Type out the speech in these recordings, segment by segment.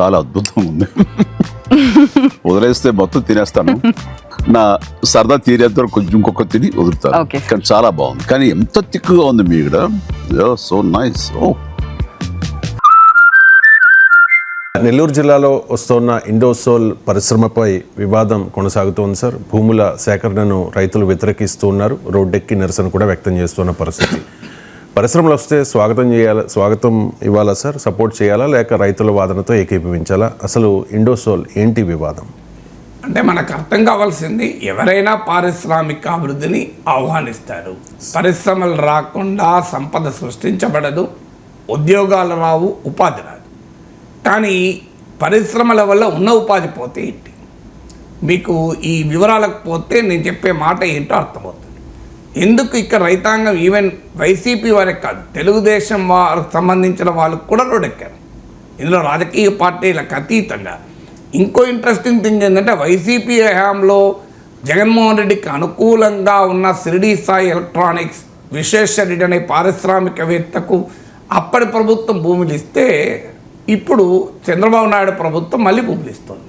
చాలా అద్భుతంగా ఉంది. వదిలేస్తే మొత్తం తినేస్తాను. నా సరదా తీరేంత వరకు కొంచెం ఇంకొక తిని వదులుతాను. కానీ చాలా బాగుంది. కానీ ఎంత తిక్కుగా ఉంది మీ ఇక్కడ? So nice. ఓ. నెల్లూరు జిల్లాలో వస్తున్న ఇండోసోల్ పరిశ్రమపై వివాదం కొనసాగుతోంది సార్. భూముల సేకరణను రైతులు వ్యతిరేకిస్తూ ఉన్నారు. రోడ్డెక్కి నిరసన కూడా వ్యక్తం చేస్తున్న పరిస్థితి. పరిశ్రమలు వస్తే స్వాగతం చేయాలా స్వాగతం ఇవ్వాలా సార్? సపోర్ట్ చేయాలా లేక రైతుల వాదనతో ఏకీభవించాలా? అసలు ఇండోసోల్ ఏంటి వివాదం? అంటే మనకు అర్థం కావాల్సింది ఎవరైనా పారిశ్రామిక అభివృద్ధిని ఆహ్వానిస్తారు. పరిశ్రమలు రాకుండా సంపద సృష్టించబడదు ఉద్యోగాలు రావు ఉపాధి రాదు. కానీ పరిశ్రమల వల్ల ఉన్న ఉపాధి పోతే ఏంటి? మీకు ఈ వివరాలకు పోతే నేను చెప్పే మాట ఏంటో అర్థమవుతుంది. ఎందుకు ఇక్కడ రైతాంగం ఈవెన్ వైసీపీ వారికి కాదు తెలుగుదేశం వారికి సంబంధించిన వాళ్ళకు కూడా రోడ్డెక్కారు ఇందులో రాజకీయ పార్టీలకు అతీతంగా. ఇంకో ఇంట్రెస్టింగ్ థింగ్ ఏంటంటే వైసీపీ హయాంలో జగన్మోహన్ రెడ్డికి అనుకూలంగా ఉన్న సిరిడి సాయి ఎలక్ట్రానిక్స్ విశ్వేశ్వరరెడ్డి అనే పారిశ్రామికవేత్తకు అప్పటి ప్రభుత్వం భూములు ఇస్తే ఇప్పుడు చంద్రబాబు నాయుడు ప్రభుత్వం మళ్ళీ భూములు ఇస్తుంది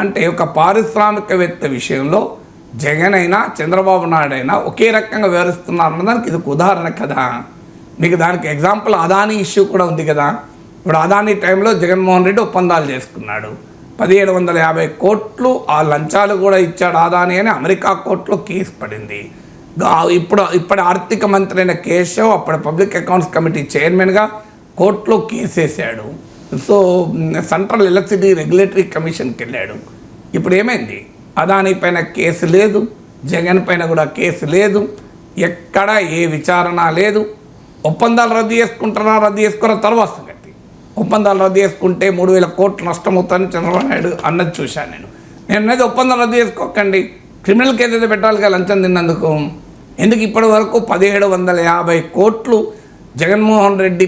అంటే ఒక పారిశ్రామికవేత్త విషయంలో జగన్ అయినా చంద్రబాబు నాయుడు అయినా ఒకే రకంగా వివరిస్తున్నారు అన్నదానికి ఇది ఒక ఉదాహరణ కదా. మీకు దానికి ఎగ్జాంపుల్ అదానీ ఇష్యూ కూడా ఉంది కదా. ఇప్పుడు అదానీ టైంలో జగన్మోహన్ రెడ్డి ఒప్పందాలు చేసుకున్నాడు. పదిహేడు వందల యాభై కోట్లు ఆ లంచాలు కూడా ఇచ్చాడు అదానీ అని అమెరికా కోర్టులో కేసు పడింది. ఇప్పుడు ఇప్పటి ఆర్థిక మంత్రి అయిన కేశవ్ అప్పటి పబ్లిక్ అకౌంట్స్ కమిటీ చైర్మన్గా కోర్టులో కేసు వేసాడు సో సెంట్రల్ ఎలక్ట్రిసిటీ రెగ్యులేటరీ కమిషన్కి వెళ్ళాడు. ఇప్పుడు ఏమైంది? అదాని పైన కేసు లేదు జగన్ పైన కూడా కేసు లేదు ఎక్కడ ఏ విచారణ లేదు. ఒప్పందాలు రద్దు చేసుకుంటారా రద్దు చేసుకున్న తర్వాత సంగతి ఒప్పందాలు రద్దు చేసుకుంటే మూడు వేల కోట్లు నష్టమవుతాను చంద్రబాబు నాయుడు అన్నది చూశాను నేను. నేను అనేది ఒప్పందం రద్దు చేసుకోకండి. క్రిమినల్ కేసు అయితే పెట్టాలిగా లంచం తిన్నందుకు. ఎందుకు ఇప్పటి వరకు పదిహేడు వందల యాభై కోట్లు జగన్మోహన్ రెడ్డి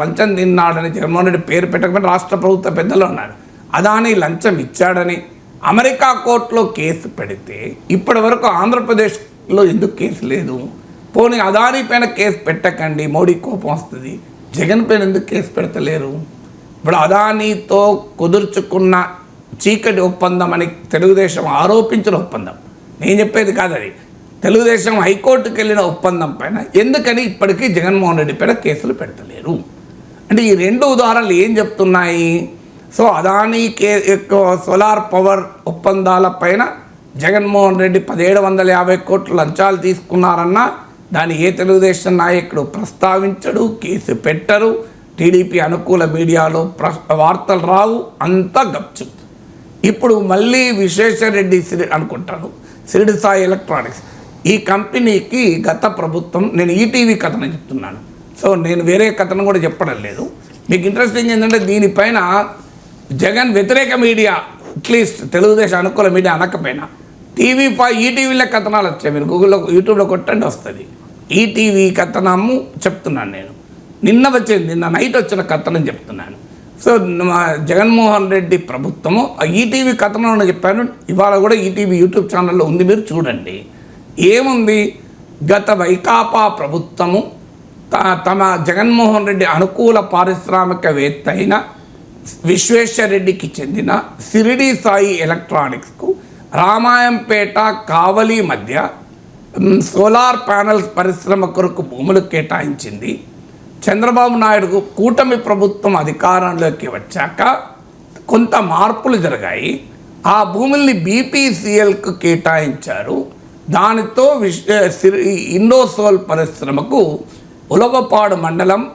లంచం తిన్నాడని జగన్మోహన్ రెడ్డి పేరు పెట్టకపోతే రాష్ట్ర ప్రభుత్వ పెద్దలు ఉన్నారు అదాని లంచం ఇచ్చాడని అమెరికా కోర్టులో కేసు పెడితే ఇప్పటి వరకు ఆంధ్రప్రదేశ్లో ఎందుకు కేసు లేదు? పోనీ అదాని పైన కేసు పెట్టకండి మోడీ కోపం వస్తుంది. జగన్ పైన ఎందుకు కేసు పెడతలేరు? ఇప్పుడు అదానీతో కుదుర్చుకున్న చీకటి ఒప్పందం అని తెలుగుదేశం ఆరోపించిన ఒప్పందం. నేను చెప్పేది కాదు అది. తెలుగుదేశం హైకోర్టుకు వెళ్ళిన ఒప్పందం పైన ఎందుకని ఇప్పటికీ జగన్మోహన్ రెడ్డి పైన కేసులు పెడతలేరు? అంటే ఈ రెండు ఉదాహరణలు ఏం చెప్తున్నాయి? సో అదానీ కే యొక్క సోలార్ పవర్ ఒప్పందాల పైన జగన్మోహన్ రెడ్డి పదిహేడు వందల యాభై కోట్లు లంచాలు తీసుకున్నారన్నా దాన్ని ఏ తెలుగుదేశం నాయకుడు ప్రస్తావించడు కేసు పెట్టరు టీడీపీ అనుకూల మీడియాలో ప్ర వార్తలు రావు అంతా గప్చు. ఇప్పుడు మళ్ళీ విశ్వేశ్వరరెడ్డి సిరి అనుకుంటాను సిరిడి సాయి ఎలక్ట్రానిక్స్. ఈ కంపెనీకి గత ప్రభుత్వం నేను ఈటీవీ కథనం చెప్తున్నాను. సో నేను వేరే కథనం కూడా చెప్పడం లేదు. మీకు ఇంట్రెస్టింగ్ ఏంటంటే దీనిపైన జగన్ వ్యతిరేక మీడియా అట్లీస్ట్ తెలుగుదేశం అనుకూల మీడియా అనకపోయినా టీవీ ఫైవ్ ఈటీవీలో కథనాలు వచ్చాయి. మీరు గూగుల్లో యూట్యూబ్లో కొట్టండి వస్తుంది. ఈటీవీ కథనము చెప్తున్నాను నేను. నిన్న వచ్చింది నిన్న నైట్ వచ్చిన కథనం చెప్తున్నాను. సో మా జగన్మోహన్ రెడ్డి ప్రభుత్వము ఆ ఈటీవీ కథనంలో చెప్పాను. ఇవాళ కూడా ఈటీవీ యూట్యూబ్ ఛానల్లో ఉంది మీరు చూడండి. ఏముంది? గత వైకాపా ప్రభుత్వము త- తమ జగన్మోహన్ రెడ్డి అనుకూల పారిశ్రామికవేత్త అయిన విశ్వేశ్వరరెడ్డికి చెందిన సిరిడి సాయి ఎలక్ట్రానిక్స్కు రామాయంపేట కావలి మధ్య సోలార్ ప్యానల్స్ పరిశ్రమ కొరకు భూములు కేటాయించింది. చంద్రబాబు నాయుడుకు కూటమి ప్రభుత్వం అధికారంలోకి వచ్చాక కొంత మార్పులు జరిగాయి. ఆ భూముల్ని బీపీసీఎల్కు కేటాయించారు. దానితో విశ్ సిరి ఇండోసోల్ పరిశ్రమకు ఉలవపాడు మండలం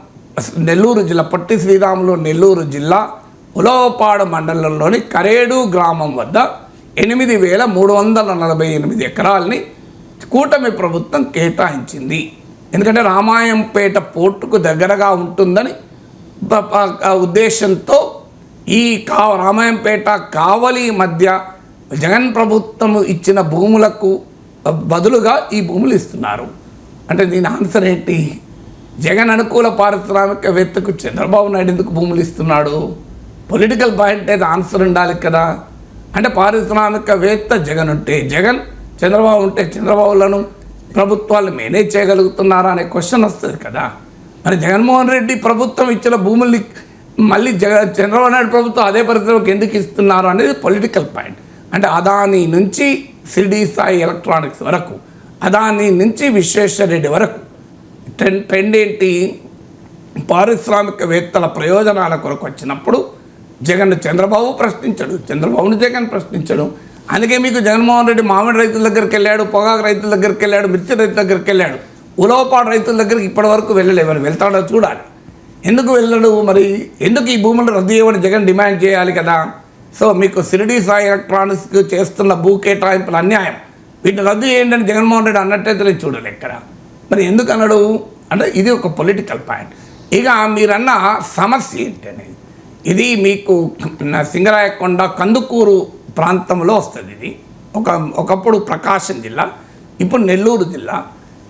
నెల్లూరు జిల్లా పొట్టి శ్రీరాములు నెల్లూరు జిల్లా ఉలవపాడు మండలంలోని కరేడు గ్రామం వద్ద ఎనిమిది వేల మూడు వందల నలభై ఎనిమిది ఎకరాలని కూటమి ప్రభుత్వం కేటాయించింది. ఎందుకంటే రామాయంపేట పోర్టుకు దగ్గరగా ఉంటుందని ఉద్దేశంతో ఈ కా రామాయంపేట కావలి మధ్య జగన్ ప్రభుత్వం ఇచ్చిన భూములకు బదులుగా ఈ భూములు ఇస్తున్నారు. అంటే దీని ఆన్సర్ ఏంటి? జగన్ అనుకూల పారిశ్రామికవేత్తకు చంద్రబాబు నాయుడు ఎందుకు భూములు ఇస్తున్నాడు? పొలిటికల్ పాయింట్ అయితే ఆన్సర్ ఉండాలి కదా. అంటే పారిశ్రామికవేత్త జగన్ ఉంటే జగన్ చంద్రబాబు ఉంటే చంద్రబాబులను ప్రభుత్వాలు మేనేజ్ చేయగలుగుతున్నారా అనే క్వశ్చన్ వస్తుంది కదా. మరి జగన్మోహన్ రెడ్డి ప్రభుత్వం ఇచ్చిన భూముల్ని మళ్ళీ జగ చంద్రబాబు నాయుడు ప్రభుత్వం అదే పరిస్థితిలోకి ఎందుకు ఇస్తున్నారు అనేది పొలిటికల్ పాయింట్ అంటే అదాని నుంచి సిడి సాయి ఎలక్ట్రానిక్స్ వరకు అదాని నుంచి విశ్వేశ్వరరెడ్డి వరకు ట్రెండ్ ట్రెండ్ ఏంటి పారిశ్రామికవేత్తల ప్రయోజనాల కొరకు వచ్చినప్పుడు జగన్ చంద్రబాబు ప్రశ్నించడు చంద్రబాబును జగన్ ప్రశ్నించడు. అందుకే మీకు జగన్మోహన్ రెడ్డి మామిడి రైతుల దగ్గరికి వెళ్ళాడు పొగాకు రైతుల దగ్గరికి వెళ్ళాడు మిర్చి రైతుల దగ్గరికి వెళ్ళాడు. ఉలవపాడు రైతుల దగ్గరికి ఇప్పటివరకు వరకు మరి వెళ్తాడో చూడాలి. ఎందుకు వెళ్ళడు మరి? ఎందుకు ఈ భూములు రద్దు చేయమని జగన్ డిమాండ్ చేయాలి కదా? సో మీకు సిరిడి సాయి ఎలక్ట్రానిక్స్కి చేస్తున్న భూ కేటాయింపులు అన్యాయం. వీటిని రద్దు చేయండి అని జగన్మోహన్ రెడ్డి అన్నట్టయితే నేను చూడలే ఎక్కడ. మరి ఎందుకు అన్నాడు? అంటే ఇది ఒక పొలిటికల్ పాయింట్ ఇక మీరన్న సమస్య ఏంటి అనేది ఇది మీకు సింగరాయకొండ కందుకూరు ప్రాంతంలో వస్తుంది ఇది. ఒక ఒకప్పుడు ప్రకాశం జిల్లా ఇప్పుడు నెల్లూరు జిల్లా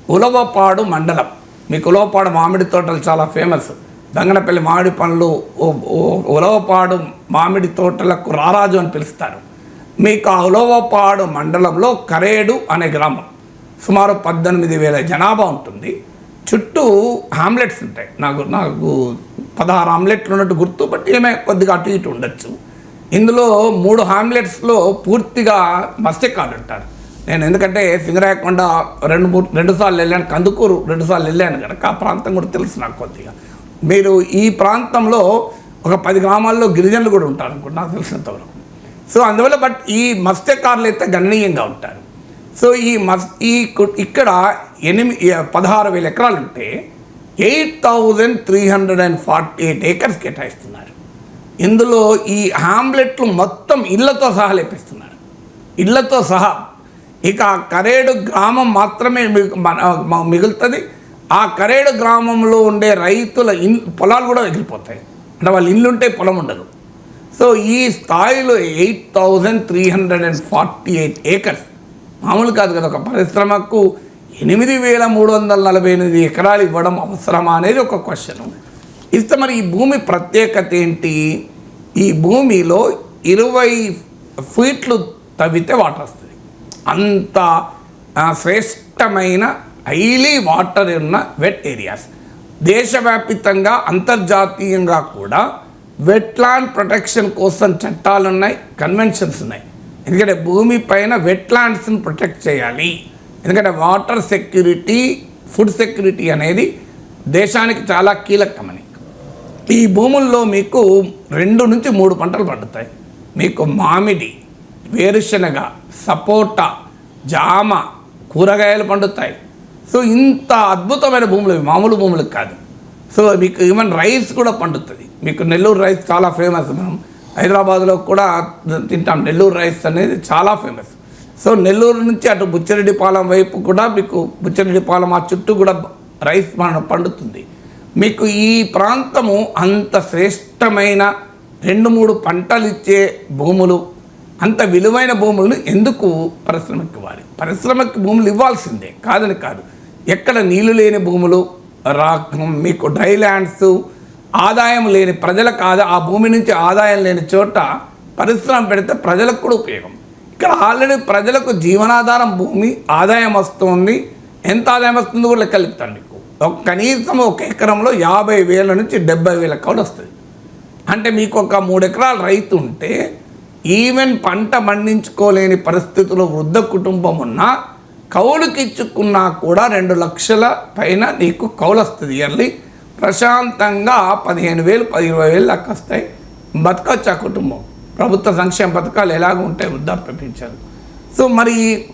ఉలవపాడు మండలం. మీకు ఉలవపాడు మామిడి తోటలు చాలా ఫేమస్. దంగనపల్లి మామిడి పండ్లు ఉలవపాడు మామిడి తోటలకు రారాజు అని పిలుస్తారు. మీకు ఆ ఉలవపాడు మండలంలో కరేడు అనే గ్రామం. సుమారు పద్దెనిమిది వేల జనాభా ఉంటుంది. చుట్టూ హామ్లెట్స్ ఉంటాయి. నాకు నాకు పదహారు ఆమ్లెట్లు ఉన్నట్టు గుర్తు బట్ ఏమే కొద్దిగా అటు ఇటు ఉండొచ్చు. ఇందులో మూడు హామ్లెట్స్లో పూర్తిగా మత్స్యకారులు ఉంటారు. నేను ఎందుకంటే సింగరాయకొండ రెండు మూడు రెండు సార్లు వెళ్ళాను కందుకూరు రెండు సార్లు వెళ్ళాను కనుక ఆ ప్రాంతం కూడా తెలుసు నాకు కొద్దిగా. మీరు ఈ ప్రాంతంలో ఒక పది గ్రామాల్లో గిరిజనులు కూడా ఉంటారు అనుకుంటా నాకు తెలిసినంతవరకు సో అందువల్ల బట్ ఈ మత్స్యకారులు అయితే గణనీయంగా ఉంటారు. సో ఈ మస్ ఈ కు- ఇక్కడ ఎనిమిది పదహారు వేల ఎకరాలు ఉంటే eight thousand three hundred and forty eight acres కేటాయిస్తున్నారు. ఇందులో ఈ హామ్లెట్లు మొత్తం ఇళ్ళతో సహా లేపిస్తున్నారు. ఇళ్ళతో సహా. ఇక ఆ కరేడు గ్రామం మాత్రమే మిగులుతుంది. ఆ కరేడు గ్రామంలో ఉండే రైతుల ఇన్ పొలాలు కూడా ఎగిరిపోతాయి. అంటే వాళ్ళ ఇల్లు ఉంటే పొలం ఉండదు. సో ఈ స్థాయిలో eight thousand three hundred and forty eight acres మామూలు కాదు కదా ఒక పరిశ్రమకు ఎనిమిది వేల మూడు వందల నలభై ఎనిమిది ఎకరాలు ఇవ్వడం అవసరమా అనేది ఒక క్వశ్చన్ ఇస్తే మరి ఈ భూమి ప్రత్యేకత ఏంటి? ఈ భూమిలో ఇరవై ఫీట్లు తవ్వితే వాటర్ వస్తుంది. అంత శ్రేష్టమైన హైలీ వాటర్ ఉన్న వెట్ ఏరియాస్ దేశవ్యాపితంగా అంతర్జాతీయంగా కూడా వెట్లాండ్ ప్రొటెక్షన్ కోసం చట్టాలు ఉన్నాయి కన్వెన్షన్స్ ఉన్నాయి. ఎందుకంటే భూమి పైన వెట్లాండ్స్ని ప్రొటెక్ట్ చేయాలి. ఎందుకంటే వాటర్ సెక్యూరిటీ ఫుడ్ సెక్యూరిటీ అనేది దేశానికి చాలా కీలకమని. ఈ భూముల్లో మీకు రెండు నుంచి మూడు పంటలు పండుతాయి. మీకు మామిడి వేరుశనగ సపోటా జామ కూరగాయలు పండుతాయి. సో ఇంత అద్భుతమైన భూములు మామూలు భూములు కాదు. సో మీకు ఈవెన్ రైస్ కూడా పండుతుంది. మీకు నెల్లూరు రైస్ చాలా ఫేమస్ మనం హైదరాబాద్లో కూడా తింటాం. నెల్లూరు రైస్ అనేది చాలా ఫేమస్ సో నెల్లూరు నుంచి అటు బుచ్చిరెడ్డిపాలెం వైపు కూడా మీకు బుచ్చిరెడ్డిపాలెం ఆ చుట్టూ కూడా రైస్ మన పండుతుంది. మీకు ఈ ప్రాంతము అంత శ్రేష్టమైన రెండు మూడు పంటలు ఇచ్చే భూములు అంత విలువైన భూములను ఎందుకు పరిశ్రమకి ఇవ్వాలి? పరిశ్రమకి భూములు ఇవ్వాల్సిందే కాదని కాదు. ఎక్కడ నీళ్ళు లేని భూములు రా మీకు డ్రై ల్యాండ్స్ ఆదాయం లేని ప్రజలకు ఆదా ఆ భూమి నుంచి ఆదాయం లేని చోట పరిశ్రమ పెడితే ప్రజలకు కూడా ఉపయోగం. ఇక్కడ ఆల్రెడీ ప్రజలకు జీవనాధారం భూమి ఆదాయం వస్తుంది. ఎంత ఆదాయం వస్తుందో కూడా లెక్కలిస్తాను మీకు. ఒక కనీసం ఒక ఎకరంలో యాభై వేల నుంచి డెబ్బై వేల కౌలు వస్తుంది అంటే మీకు ఒక మూడు ఎకరాల రైతు ఉంటే ఈవెన్ పంట పండించుకోలేని పరిస్థితుల్లో వృద్ధ కుటుంబం ఉన్నా కౌలుకి ఇచ్చుకున్నా కూడా రెండు లక్షల పైన నీకు కౌలు వస్తుంది ఇయర్లీ. ప్రశాంతంగా పదిహేను వేలు పది ఇరవై వేలు లెక్క వస్తాయి. బతకచ్చు ఆ కుటుంబం. ప్రభుత్వ సంక్షేమ పథకాలు ఎలాగ ఉంటాయి వృద్ధాప్య పింఛను. సో మరి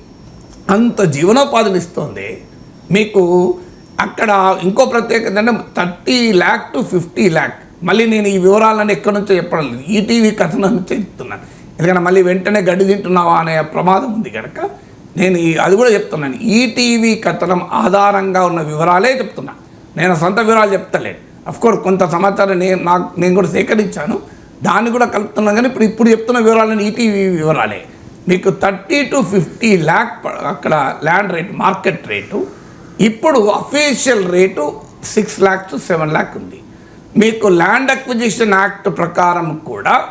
అంత జీవనోపాధిని ఇస్తుంది. మీకు అక్కడ ఇంకో ప్రత్యేకత అంటే thirty lakh to fifty lakh. మళ్ళీ నేను ఈ వివరాలను ఎక్కడి నుంచో చెప్పడం లేదు. ఈటీవీ కథనం నుంచి చెప్తున్నాను ఎందుకంటే మళ్ళీ వెంటనే గడ్డి తింటున్నావా అనే ప్రమాదం ఉంది కనుక నేను అది కూడా చెప్తున్నాను. ఈటీవీ కథనం ఆధారంగా ఉన్న వివరాలే చెప్తున్నా. నేను సొంత వివరాలు చెప్తలేను. అఫ్కోర్స్ కొంత సమాచారం నేను నాకు నేను కూడా సేకరించాను. దాన్ని కూడా కలుపుతున్నాం. కానీ ఇప్పుడు ఇప్పుడు చెప్తున్న వివరాలని ఈటీవీ వివరాలే. మీకు థర్టీ టు ఫిఫ్టీ ల్యాక్ ప- అక్కడ ల్యాండ్ రేట్ మార్కెట్ రేటు. ఇప్పుడు official rate six lakh to seven lakh ఉంది. మీకు ల్యాండ్ అక్విజిషన్ యాక్ట్ ప్రకారం కూడా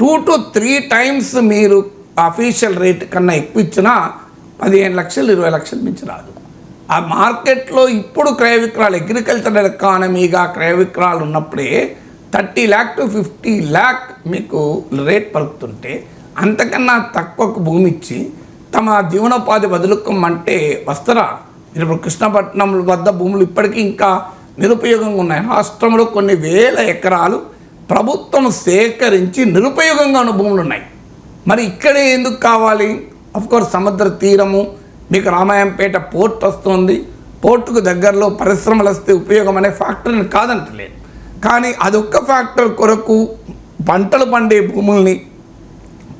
టూ టు త్రీ టైమ్స్ మీరు అఫీషియల్ రేట్ కన్నా ఎక్కువ ఇచ్చినా పదిహేను లక్షలు ఇరవై లక్షలు మించి రాదు. ఆ మార్కెట్లో ఇప్పుడు క్రయ విక్రయాలు అగ్రికల్చరల్ ఎకానమీగా క్రయ విక్రయాలు ఉన్నప్పుడే thirty lakh to fifty lakh మీకు రేట్ పలుకుతుంటే అంతకన్నా తక్కువకు భూమి ఇచ్చి తమ జీవనోపాధి వదులుకోమంటే వస్తారా? మీరు ఇప్పుడు కృష్ణపట్నం వద్ద భూములు ఇప్పటికీ ఇంకా నిరుపయోగంగా ఉన్నాయి. రాష్ట్రంలో కొన్ని వేల ఎకరాలు ప్రభుత్వం సేకరించి నిరుపయోగంగా ఉన్న భూములు ఉన్నాయి. మరి ఇక్కడే ఎందుకు కావాలి? కోర్స్ సముద్ర తీరము మీకు రామాయంపేట పోర్ట్ వస్తుంది. పోర్టుకు దగ్గరలో పరిశ్రమలు వస్తే ఉపయోగం అనే ఫ్యాక్టరీని కాదంటలేదు కానీ అదొక్క ఫ్యాక్టర్ కొరకు పంటలు పండే భూముల్ని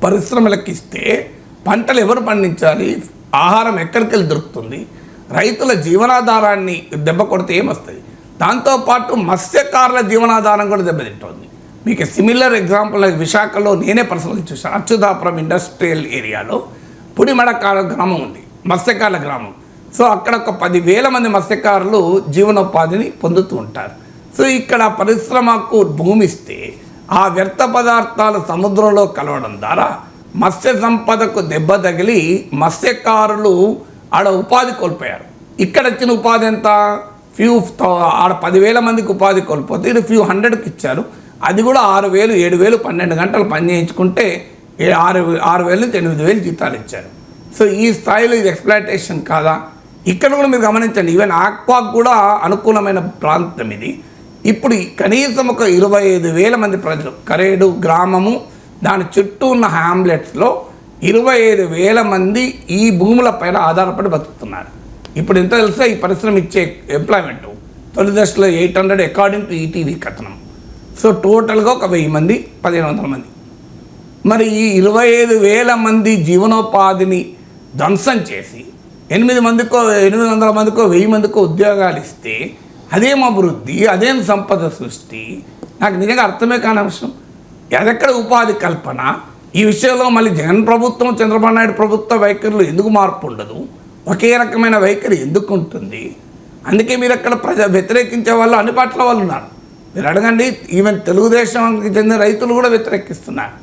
పరిశ్రమలకు ఇస్తే పంటలు ఎవరు పండించాలి? ఆహారం ఎక్కడికి వెళ్ళి దొరుకుతుంది? రైతుల జీవనాధారాన్ని దెబ్బ కొడితే ఏమొస్తుంది దాంతోపాటు మత్స్యకారుల జీవనాధారం కూడా దెబ్బతింటుంది. మీకు సిమిలర్ ఎగ్జాంపుల్ విశాఖలో నేనే పర్సనల్ చూసాను అచ్యుతాపురం ఇండస్ట్రియల్ ఏరియాలో పుడిమడకాల గ్రామం ఉంది. మత్స్యకారుల గ్రామం. సో అక్కడ ఒక పదివేల మంది మత్స్యకారులు జీవనోపాధిని పొందుతూ ఉంటారు. సో ఇక్కడ పరిశ్రమకు భూమిస్తే ఆ వ్యర్థ పదార్థాలు సముద్రంలో కలవడం ద్వారా మత్స్య సంపదకు దెబ్బ తగిలి మత్స్యకారులు ఆడ ఉపాధి కోల్పోయారు. ఇక్కడ వచ్చిన ఉపాధి ఎంత? ఫ్యూ ఆడ పదివేల మందికి ఉపాధి కోల్పోతే ఇది ఫ్యూ హండ్రెడ్కి ఇచ్చారు. అది కూడా ఆరు వేలు ఏడు వేలు పన్నెండు గంటలు పని చేయించుకుంటే ఆరు ఆరు వేలు నుంచి ఎనిమిది వేలు జీతాలు ఇచ్చారు. సో ఈ స్థాయిలో ఇది ఎక్స్ప్లాయిటేషన్ కాదా? ఇక్కడ కూడా మీరు గమనించండి. ఈవెన్ ఆక్వాక్ కూడా అనుకూలమైన ప్రాంతం ఇది. ఇప్పుడు కనీసం ఒక ఇరవై ఐదు వేల మంది ప్రజలు కరేడు గ్రామము దాని చుట్టూ ఉన్న హ్యామ్లెట్స్లో ఇరవై ఐదు వేల మంది ఈ భూములపైన ఆధారపడి బతుకుతున్నారు. ఇప్పుడు ఎంత తెలుసా? ఈ పరిశ్రమ ఇచ్చే ఎంప్లాయ్మెంట్ తొలి దశలో eight hundred according to ETV కథనం. సో టోటల్గా ఒక వెయ్యి మంది పదిహేను వందల మంది. మరి ఈ ఇరవై ఐదు వేల మంది జీవనోపాధిని ధ్వంసం చేసి ఎనిమిది మందికో ఎనిమిది వందల మందికో వెయ్యి మందికో ఉద్యోగాలు ఇస్తే అదేం అభివృద్ధి అదేం సంపద సృష్టి? నాకు నిజంగా అర్థమే కాని అంశం. అదెక్కడ ఉపాధి కల్పన? ఈ విషయంలో మళ్ళీ జగన్ ప్రభుత్వం చంద్రబాబు నాయుడు ప్రభుత్వ వైఖరిలో ఎందుకు మార్పు ఉండదు? ఒకే రకమైన వైఖరి ఎందుకు ఉంటుంది? అందుకే మీరు అక్కడ ప్రజ వ్యతిరేకించే వాళ్ళు అన్ని పట్ల వాళ్ళు ఉన్నారు. మీరు అడగండి ఈవెన్ తెలుగుదేశానికి చెందిన రైతులు కూడా వ్యతిరేకిస్తున్నారు.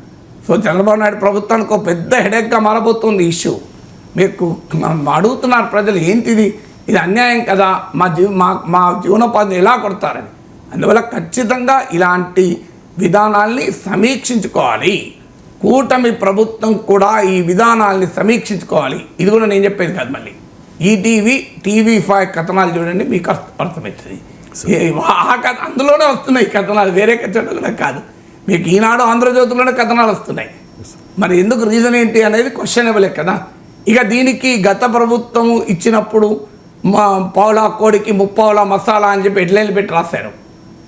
సో చంద్రబాబు నాయుడు ప్రభుత్వానికి ఒక పెద్ద హెడేక్గా మారబోతుంది ఇష్యూ మీకు అడుగుతున్నారు ప్రజలు ఏంటిది? ఇది అన్యాయం కదా. మా జీవ మా మా జీవనోపాధిని ఎలా కొడతారని. అందువల్ల ఖచ్చితంగా ఇలాంటి విధానాల్ని సమీక్షించుకోవాలి. కూటమి ప్రభుత్వం కూడా ఈ విధానాల్ని సమీక్షించుకోవాలి. ఇది కూడా నేను చెప్పేది కాదు మళ్ళీ. ఈటీవీ టీవీ ఫైవ్ కథనాలు చూడండి మీకు అర్థ- అర్థమవుతుంది. ఆ కథ అందులోనే వస్తున్నాయి కథనాలు వేరే కూడా కాదు. మీకు ఈనాడు ఆంధ్రజ్యోతిలోనే కథనాలు వస్తున్నాయి. మరి ఎందుకు రీజన్ ఏంటి అనేది క్వశ్చనబులే కదా. ఇక దీనికి గత ప్రభుత్వము ఇచ్చినప్పుడు మా పావులా కోడికి ముప్పావులా మసాలా అని చెప్పి హెడ్లైన్లు పెట్టి రాశారు.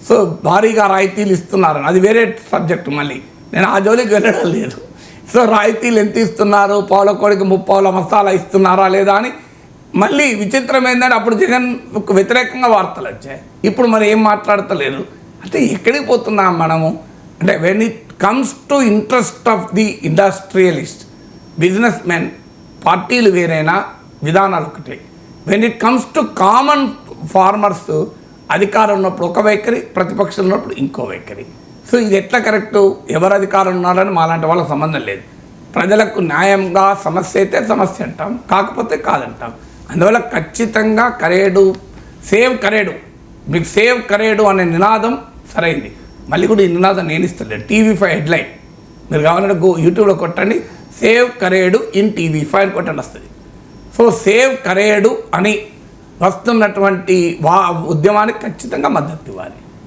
సో భారీగా రాయితీలు ఇస్తున్నారు. అది వేరే సబ్జెక్ట్ మళ్ళీ. నేను ఆ జోలికి వెళ్ళడం లేదు. సో రాయితీలు ఎంత ఇస్తున్నారు? పావుల కోడికి ముప్పావుల మసాలా ఇస్తున్నారా లేదా అని మళ్ళీ విచిత్రం ఏంటంటే అప్పుడు జగన్ వ్యతిరేకంగా వార్తలు వచ్చాయి. ఇప్పుడు మరి ఏం మాట్లాడతలేరు? అంటే ఎక్కడికి పోతున్నాం మనము? అంటే when it comes to interest of the industrialist businessmen పార్టీలు వేరైనా విధానాలు ఒకటే. When it comes to common farmers అధికారం ఉన్నప్పుడు ఒక వైఖరి ప్రతిపక్షం ఉన్నప్పుడు ఇంకో వైఖరి. సో ఇది ఎట్లా కరెక్టు ఎవరు అధికారం ఉన్నారని మాలాంటి వాళ్ళ సంబంధం లేదు. ప్రజలకు న్యాయంగా సమస్య అయితే సమస్య అంటాం కాకపోతే కాదంటాం. అందువల్ల ఖచ్చితంగా కరేడు సేవ్ కరేడు. మీకు సేవ్ కరేడు అనే నినాదం సరైంది. మళ్ళీ కూడా ఈ నినాదం నేను ఇస్తలేదు టీవీ ఫైవ్ హెడ్లైన్. మీరు కావాలంటే గో యూట్యూబ్లో కొట్టండి. Save Karedu in TV five అని కొట్టండి వస్తుంది. సో సేవ్ కరేడు అని వస్తున్నటువంటి వా ఉద్యమానికి ఖచ్చితంగా మద్దతు ఇవ్వాలి.